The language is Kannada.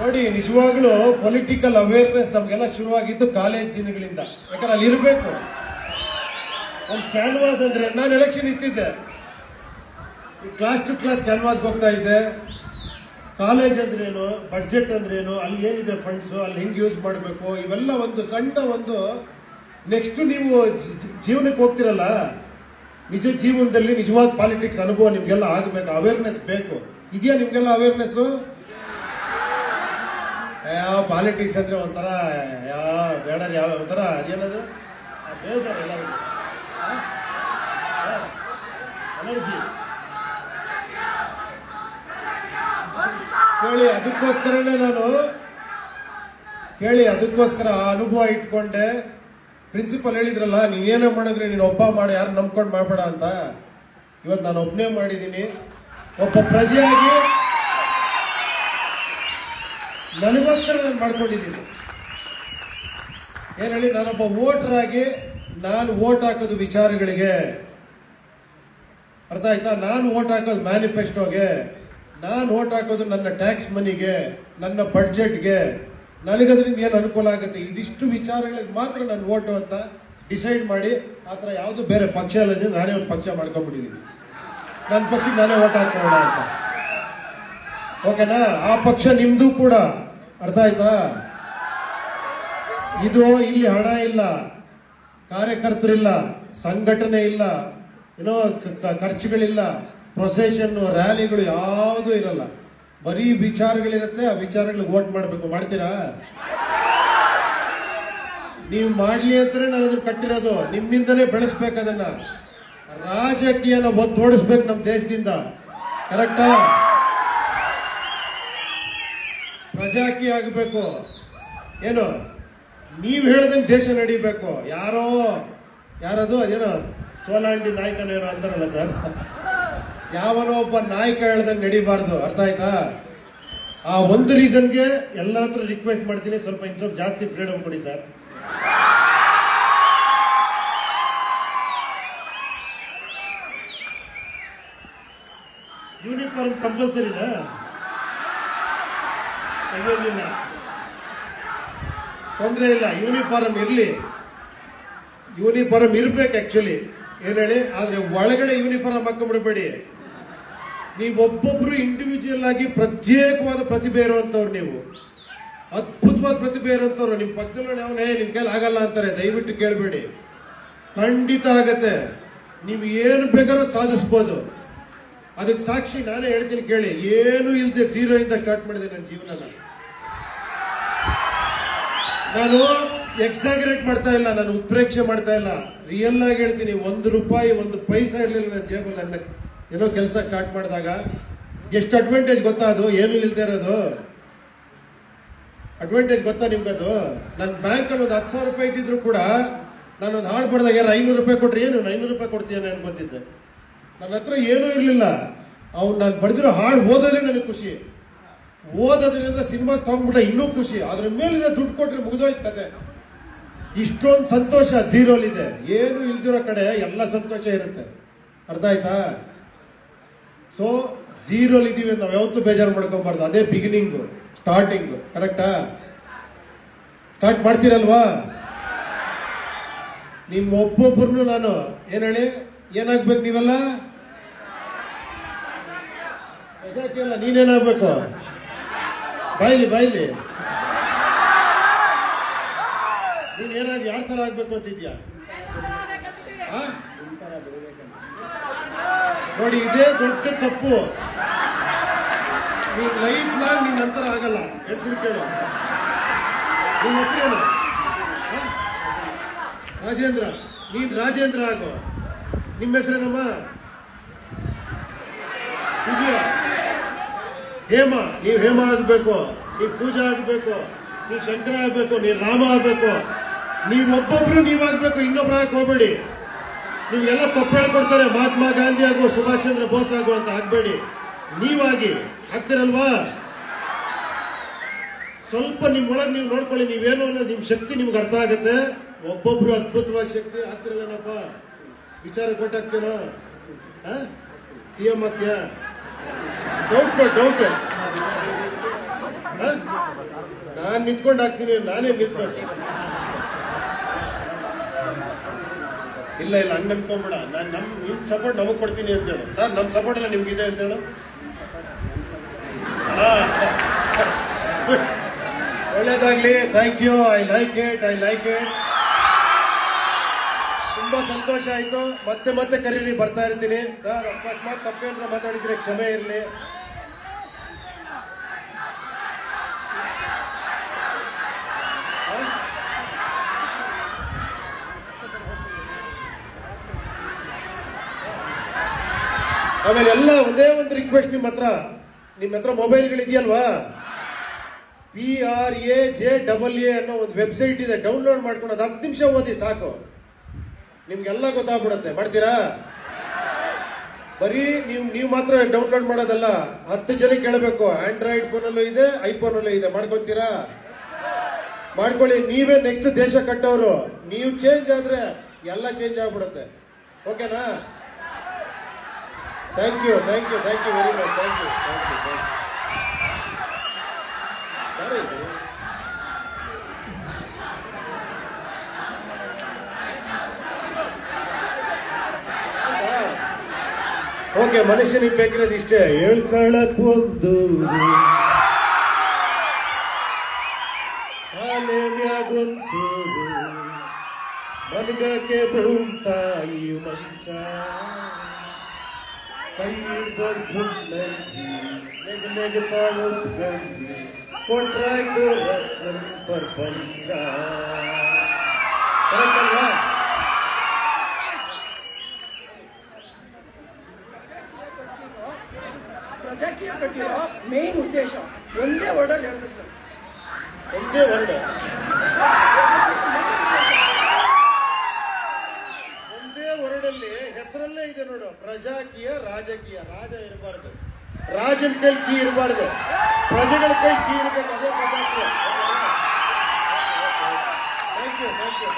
ನೋಡಿ, ನಿಜವಾಗ್ಲೂ ಪೊಲಿಟಿಕಲ್ ಅವೇರ್ನೆಸ್ ನಮಗೆಲ್ಲ ಶುರುವಾಗಿದ್ದು ಕಾಲೇಜ್ ದಿನಗಳಿಂದ. ಯಾಕಂದ್ರೆ ಅಲ್ಲಿ ಇರಬೇಕು. ಒಂದು ಕ್ಯಾನ್ವಾಸ್ ಅಂದ್ರೆ, ನಾನು ಎಲೆಕ್ಷನ್ ಇತ್ತಿದ್ದೆ ಕ್ಲಾಸ್ ಟು ಕ್ಲಾಸ್ ಕ್ಯಾನ್ವಾಸ್ಗೆ ಹೋಗ್ತಾ ಇದ್ದೆ. ಕಾಲೇಜ್ ಅಂದ್ರೇನು ಬಡ್ಜೆಟ್ ಅಂದ್ರೇನು ಅಲ್ಲಿ ಏನಿದೆ ಫಂಡ್ಸು ಅಲ್ಲಿ ಹೆಂಗೆ ಯೂಸ್ ಮಾಡಬೇಕು, ಇವೆಲ್ಲ ಒಂದು ಸಣ್ಣ ಒಂದು ನೆಕ್ಸ್ಟ್ ನೀವು ಜೀವನಕ್ಕೆ ಹೋಗ್ತಿರಲ್ಲ, ನಿಜ ಜೀವನದಲ್ಲಿ ನಿಜವಾದ ಪಾಲಿಟಿಕ್ಸ್ ಅನುಭವ ನಿಮಗೆಲ್ಲ ಆಗಬೇಕು ಅವೇರ್ನೆಸ್ ಬೇಕು. ಇದೆಯಾ ನಿಮಗೆಲ್ಲ ಅವೇರ್ನೆಸ್ಸು ಯಾವ ಪಾಲಿಟಿಕ್ಸ್ ಅಂದ್ರೆ ಒಂಥರ ಯಾವ ಬೇಡ ಯಾವ ಒಂಥರ ಅದೇನದು? ಕೇಳಿ ಅದಕ್ಕೋಸ್ಕರನೇ ನಾನು ಕೇಳಿ ಅದಕ್ಕೋಸ್ಕರ ಆ ಅನುಭವ ಇಟ್ಕೊಂಡೆ. ಪ್ರಿನ್ಸಿಪಲ್ ಹೇಳಿದ್ರಲ್ಲ ನೀನೇನೇ ಮಾಡಿದ್ರೆ ನೀನು ಒಬ್ಬ ಮಾಡಿ ಯಾರು ನಂಬ್ಕೊಂಡು ಮಾಡಬೇಡ ಅಂತ. ಇವತ್ತು ನಾನು ಒಬ್ಬನೇ ಮಾಡಿದ್ದೀನಿ. ಒಬ್ಬ ಪ್ರಜೆಯಾಗಿ ನನಗೋಸ್ಕರ ನಾನು ಮಾಡ್ಕೊಂಡಿದ್ದೀನಿ. ಏನು ಹೇಳಿ, ನಾನೊಬ್ಬ ಆಗಿ ನಾನು ವೋಟ್ ಹಾಕೋದು ವಿಚಾರಗಳಿಗೆ. ಅರ್ಥ ಆಯ್ತಾ? ನಾನು ವೋಟ್ ಹಾಕೋದು ಮ್ಯಾನಿಫೆಸ್ಟೋಗೆ, ನಾನು ವೋಟ್ ಹಾಕೋದು ನನ್ನ ಟ್ಯಾಕ್ಸ್ ಮನಿಗೆ, ನನ್ನ ಬಡ್ಜೆಟ್ಗೆ. ನನಗದ್ರಿಂದ ಏನು ಅನುಕೂಲ ಆಗುತ್ತೆ? ಇದಿಷ್ಟು ವಿಚಾರಗಳಿಗೆ ಮಾತ್ರ ನಾನು ವೋಟು ಅಂತ ಡಿಸೈಡ್ ಮಾಡಿ ಆ ಥರ ಯಾವುದು ಬೇರೆ ಪಕ್ಷ ಇಲ್ಲದೆ ನಾನೇ ಒಂದು ಪಕ್ಷ ಮಾಡ್ಕೊಂಡ್ಬಿಟ್ಟಿದ್ದೀನಿ ನನ್ನ ಪಕ್ಷಕ್ಕೆ ನಾನೇ ವೋಟ್ ಹಾಕೋಣ ಅಂತ. ಓಕೆನಾ? ಆ ಪಕ್ಷ ನಿಮ್ದು ಕೂಡ. ಅರ್ಥ ಆಯ್ತಾ? ಇದು ಇಲ್ಲಿ ಹಣ ಇಲ್ಲ, ಕಾರ್ಯಕರ್ತರಿಲ್ಲ, ಸಂಘಟನೆ ಇಲ್ಲ, ಏನೋ ಖರ್ಚುಗಳಿಲ್ಲ ಪ್ರೊಸೆಷನ್ ರ್ಯಾಲಿಗಳು ಯಾವುದೂ ಇರಲ್ಲ. ಬರೀ ವಿಚಾರಗಳಿರುತ್ತೆ, ಆ ವಿಚಾರಗಳಿಗೆ ವೋಟ್ ಮಾಡಬೇಕು. ಮಾಡ್ತೀರಾ? ನೀವು ಮಾಡಲಿ ಅಂತಾನೆ ನಾನು ಅದನ್ನು ಕಟ್ಟಿರೋದು. ನಿಮ್ಮಿಂದನೇ ಬೆಳೆಸ್ಬೇಕು ಅದನ್ನ. ರಾಜಕೀಯನ ಒದ್ದೋಡಿಸ್ಬೇಕು ನಮ್ಮ ದೇಶದಿಂದ. ಕರೆಕ್ಟಾ? ಪ್ರಜಾಕೀಯ ಆಗಬೇಕು. ಏನು? ನೀವು ಹೇಳ್ದಂಗೆ ದೇಶ ನಡಿಬೇಕು. ಯಾರೋ, ಯಾರದು? ಅದೇನೋ ತೋಲಾಂಡಿ ನಾಯಕನೇನೋ ಅಂತಾರಲ್ಲ ಸರ್. ಯಾವನೋ ಒಬ್ಬ ನಾಯಕ ಹೇಳ್ದಂಗೆ ನಡಿಬಾರ್ದು. ಅರ್ಥ ಆಯ್ತಾ? ಆ ಒಂದು ರೀಸನ್ಗೆ ಎಲ್ಲರ ಹತ್ರ ರಿಕ್ವೆಸ್ಟ್ ಮಾಡ್ತೀನಿ. ಸ್ವಲ್ಪ ಇನ್ನು ಸ್ವಲ್ಪ ಜಾಸ್ತಿ ಫ್ರೀಡಮ್ ಕೊಡಿ ಸರ್. ಯೂನಿಫಾರ್ಮ್ ಕಂಪಲ್ಸರಿನಾ ತೆಗೆಯೋದಿಲ್ಲ ತೊಂದರೆ ಇಲ್ಲ ಯೂನಿಫಾರ್ಮ್ ಇರಲಿ. ಯೂನಿಫಾರ್ಮ್ ಇರಬೇಕು ಆ್ಯಕ್ಚುಲಿ ಏನ್ ಹೇಳಿ? ಆದ್ರೆ ಒಳಗಡೆ ಯೂನಿಫಾರ್ಮ್ ಹಾಕೊಂಡ್ಬಿಡ್ಬೇಡಿ. ನೀವು ಒಬ್ಬೊಬ್ರು ಇಂಡಿವಿಜುವಲ್ ಆಗಿ ಪ್ರತ್ಯೇಕವಾದ ಪ್ರತಿಭೆ ಇರುವಂಥವ್ರು ನೀವು. ಅದ್ಭುತವಾದ ಪ್ರತಿಭೆ ಇರುವಂಥವ್ರು ನಿಮ್ಮ ಪಕ್ಕದಲ್ಲಿ ಅವನೇ ನಿಮ್ಮ ಕೈಲಿ ಆಗಲ್ಲ ಅಂತಾರೆ. ದಯವಿಟ್ಟು ಕೇಳಬೇಡಿ. ಖಂಡಿತ ಆಗತ್ತೆ. ನೀವು ಏನು ಬೇಕಾದ್ರೂ ಸಾಧಿಸ್ಬೋದು. ಅದಕ್ಕೆ ಸಾಕ್ಷಿ ನಾನೇ ಹೇಳ್ತೀನಿ ಕೇಳಿ. ಏನು ಇಲ್ಲದೆ ಝೀರೋ ಇಂದ ಸ್ಟಾರ್ಟ್ ಮಾಡಿದೆ ನನ್ನ ಜೀವನ ನಾನು ಎಕ್ಸಾಗರೇಟ್ ಮಾಡ್ತಾ ಇಲ್ಲ, ನಾನು ಉತ್ಪ್ರೇಕ್ಷೆ ಮಾಡ್ತಾ ಇಲ್ಲ. ರಿಯಲ್ ಆಗಿ ಹೇಳ್ತೀನಿ, ಒಂದು ರೂಪಾಯಿ, ಒಂದು ಪೈಸಾ ಇರಲಿಲ್ಲ ನನ್ನ ಜೇಬಲ್ಲಿ ನನ್ನ ಏನೋ ಕೆಲಸ ಸ್ಟಾರ್ಟ್ ಮಾಡಿದಾಗ ಎಷ್ಟು ಅಡ್ವಾಂಟೇಜ್ ಗೊತ್ತಾ ಅದು? ಏನು ಇಲ್ಲದೆ ಇರೋದು. ಅಡ್ವಾಂಟೇಜ್ ಗೊತ್ತಾ ನಿಮ್ಗದು? ನನ್ನ ಬ್ಯಾಂಕಲ್ಲಿ ಒಂದು ಹತ್ತು ಸಾವಿರ ರೂಪಾಯಿ ಇದ್ದಿದ್ರು ಕೂಡ ನಾನೊಂದು ಹಾಡು ಬರ್ದಾಗ ಯಾರು ಐನೂರು ರೂಪಾಯಿ ಕೊಟ್ರೆ, ಏನು ಐನೂರು ರೂಪಾಯಿ ಕೊಡ್ತೀಯ ಅನ್ಕೊತಿದ್ದೆ ನನ್ನ ಹತ್ರ ಏನೂ ಇರಲಿಲ್ಲ. ಅವ್ನು ನಾನು ಬರೆದಿರೋ ಹಾಡು ಓದೋದ್ರೆ ನನಗೆ ಖುಷಿ. ಓದೋದ್ರಿಂದ ಸಿನಿಮಾ ತಗೊಂಡ್ಬಿಟ್ರೆ ಇನ್ನೂ ಖುಷಿ. ಅದ್ರ ಮೇಲಿನ ದುಡ್ಡು ಕೊಟ್ಟರೆ ಮುಗಿದೋಯ್ತು ಕತೆ. ಇಷ್ಟೊಂದು ಸಂತೋಷ ಝೀರೋಲಿದೆ. ಏನು ಇಲ್ದಿರೋ ಕಡೆ ಎಲ್ಲ ಸಂತೋಷ ಇರುತ್ತೆ. ಅರ್ಥ ಆಯ್ತಾ? ಸೊ ಝೀರೋಲ್ ಇದೀವಿ ಅಂತ ನಾವು ಯಾವತ್ತೂ ಬೇಜಾರು ಮಾಡ್ಕೊಬಾರ್ದು. ಅದೇ ಬಿಗಿನಿಂಗು ಸ್ಟಾರ್ಟಿಂಗು ಕರೆಕ್ಟಾ ಸ್ಟಾರ್ಟ್ ಮಾಡ್ತೀರಲ್ವಾ? ನಿಮ್ಮ ಒಬ್ಬೊಬ್ಬರನ್ನು ನಾನು. ಏನ್ ಹೇಳಿ? ಏನಾಗ್ಬೇಕು ನೀವೆಲ್ಲ? ಪ್ರಜಾಕೀಯ ನೀನೇನಾಗ್ಬೇಕು? ಬಾಯ್ಲಿ ಬಾಯ್ಲಿ. ನೀನ್ ಏನಾಗಿ ಯಾರ ತರ ಆಗ್ಬೇಕು ಅಂತಿದ್ಯಾ? ನೋಡಿ, ಇದೇ ದೊಡ್ಡ ತಪ್ಪು. ನೀನ್ ಲೈಫ್ ಲಾಂಗ್ ನಿನ್ನ ನಂತರ ಆಗಲ್ಲ. ಎದ್ದು ಕೇಳು. ನಿನ್ನ ಹೆಸರೇನು? ರಾಜೇಂದ್ರ. ನೀನ್ ರಾಜೇಂದ್ರ ಆಗೋ. ನಿಮ್ಮ ಹೆಸರೇನಮ್ಮ? ದಿವ್ಯ. ಹೇಮ, ನೀವು ಹೇಮ ಆಗಬೇಕು, ನೀವು ಪೂಜಾ ಆಗಬೇಕು, ನೀವು ಶಂಕರ ಆಗಬೇಕು, ನೀವು ರಾಮ ಆಗಬೇಕು, ನೀವು ಒಬ್ಬೊಬ್ರು ನೀವಾಗಬೇಕು ಇನ್ನೊಬ್ರು ಹಾಕಿ ಹೋಗ್ಬೇಡಿ. ಎಲ್ಲ ತಪ್ಪು ಹೇಳ್ಕೊಡ್ತಾರೆ, ಮಹಾತ್ಮ ಗಾಂಧಿ ಆಗು, ಸುಭಾಷ್ ಚಂದ್ರ ಬೋಸ್ ಆಗು ಅಂತ ಆಗ್ಬೇಡಿ. ನೀವಾಗಿ ಆಗ್ತಿರಲ್ವಾ? ಸ್ವಲ್ಪ ನಿಮ್ಮೊಳಗೆ ನೀವು ನೋಡ್ಕೊಳ್ಳಿ, ನೀವೇನು ಅನ್ನೋದು ನಿಮ್ಮ ಶಕ್ತಿ ನಿಮ್ಗೆ ಅರ್ಥ ಆಗುತ್ತೆ. ಒಬ್ಬೊಬ್ರು ಅದ್ಭುತವಾದ ಶಕ್ತಿ ಆಗ್ತಿರಲ್ಲೇನಪ್ಪ ವಿಚಾರ ಕೊಟ್ಟಾಗ್ತೀನೋ ಸಿ ಎಂ ಆಗ್ತೀಯಾ? ಡೌಟ್ ಡೌಟ್ ನಾನು ನಿಂತ್ಕೊಂಡು ಹಾಕ್ತೀನಿ, ನಾನೇ ನಿಲ್ಸೋದು. ಇಲ್ಲ ಇಲ್ಲ, ಹಂಗ ಅನ್ಕೊಂಬೇಡ. ನಾನು ನಮ್, ನಿಮ್ ಸಪೋರ್ಟ್ ನಮಗ್ ಕೊಡ್ತೀನಿ ಅಂತ ಹೇಳು. ಸರ್, ನಮ್ ಸಪೋರ್ಟ್ ಎಲ್ಲ ನಿಮ್ಗಿದೆ ಅಂತ ಹೇಳು. ಒಳ್ಳೇದಾಗ್ಲಿ. Thank you I like it I like it ತುಂಬಾ ಸಂತೋಷ ಆಯ್ತು. ಮತ್ತೆ ಮತ್ತೆ ಕರೀರಿ, ಬರ್ತಾ ಇರ್ತೀನಿ. ಸರ್, ಅಕಸ್ಮಾತ್ ತಪ್ಪೇನ್ರ ಮಾತಾಡಿದ್ರೆ ಕ್ಷಮೆ ಇರಲಿ. ಆಮೇಲೆ ಎಲ್ಲ ಒಂದೇ ಒಂದು ರಿಕ್ವೆಸ್ಟ್ ನಿಮ್ಮ ಹತ್ರ. ನಿಮ್ಮ ಹತ್ರ ಮೊಬೈಲ್ಗಳಿದೆಯಲ್ವಾ? P R A J double A ಅನ್ನೋ ಒಂದು ವೆಬ್ಸೈಟ್ ಇದೆ. ಡೌನ್ಲೋಡ್ ಮಾಡ್ಕೊಂಡು ಅದು ಹತ್ತು ನಿಮಿಷ ಓದಿ, ಸಾಕು. ನಿಮ್ಗೆಲ್ಲ ಗೊತ್ತಾಗ್ಬಿಡುತ್ತೆ. ಮಾಡ್ತೀರಾ? ಬರೀ ನೀವು ನೀವು ಮಾತ್ರ ಡೌನ್ಲೋಡ್ ಮಾಡೋದಲ್ಲ, ಹತ್ತು ಜನಕ್ಕೆ ಕೇಳಬೇಕು. ಆಂಡ್ರಾಯ್ಡ್ ಫೋನಲ್ಲೂ ಇದೆ ಐಫೋನಲ್ಲೂ ಇದೆ. ಮಾಡ್ಕೊತೀರಾ? ಮಾಡ್ಕೊಳ್ಳಿ. ನೀವೇ ನೆಕ್ಸ್ಟ್ ದೇಶ ಕಟ್ಟೋರು. ನೀವು ಚೇಂಜ್ ಆದ್ರೆ ಎಲ್ಲ ಚೇಂಜ್ ಆಗ್ಬಿಡುತ್ತೆ. ಓಕೆನಾ thank you thank you thank you very much thank you thank you thank you? Okay ಮನುಷ್ಯನಿಗೆ ಬೇಕಿರೋದು ಇಷ್ಟೇ. ಹೇಳ್ಕೊಳಕ್ ಒಂದು ಮ್ಯಾಗೊಂದ್ಸೂರು ಮನ್ಗಕ್ಕೆ ಮಂಚ. ಕೈ ಹಿಡ್ದೋರ್ ಗುಂಡಂಜಿ ನೆಗ್ ನೆಗ್ತಾ ಗಂಜಿ ಕೊಟ್ರಾಯ್ತು ರತ್ನ ಪ್ರಪಂಚ ಕರೆಕ್ಟ್ ಅಲ್ವಾ ಪ್ರಜಾಕೀಯ ಕಟ್ಟಿರೋ ಮೇನ್ ಉದ್ದೇಶ ಒಂದೇ ವರ್ಡಲ್ಲಿ ಹೇಳ್ಬೇಕು ಸರ್ ಒಂದೇ ವರ್ಡ್ ಹೆಸರಲ್ಲೇ ಇದೆ ನೋಡು. ಪ್ರಜಾಕೀಯ, ರಾಜಕೀಯ. ರಾಜ ಇರಬಾರ್ದು. ರಾಜನ ಕೈ ಕೀ ಇರಬಾರ್ದು. ಪ್ರಜೆಗಳ ಕೈ ಕೀ ಇರಬೇಕು, ಅದೇ Prajaakiya. Thank you thank you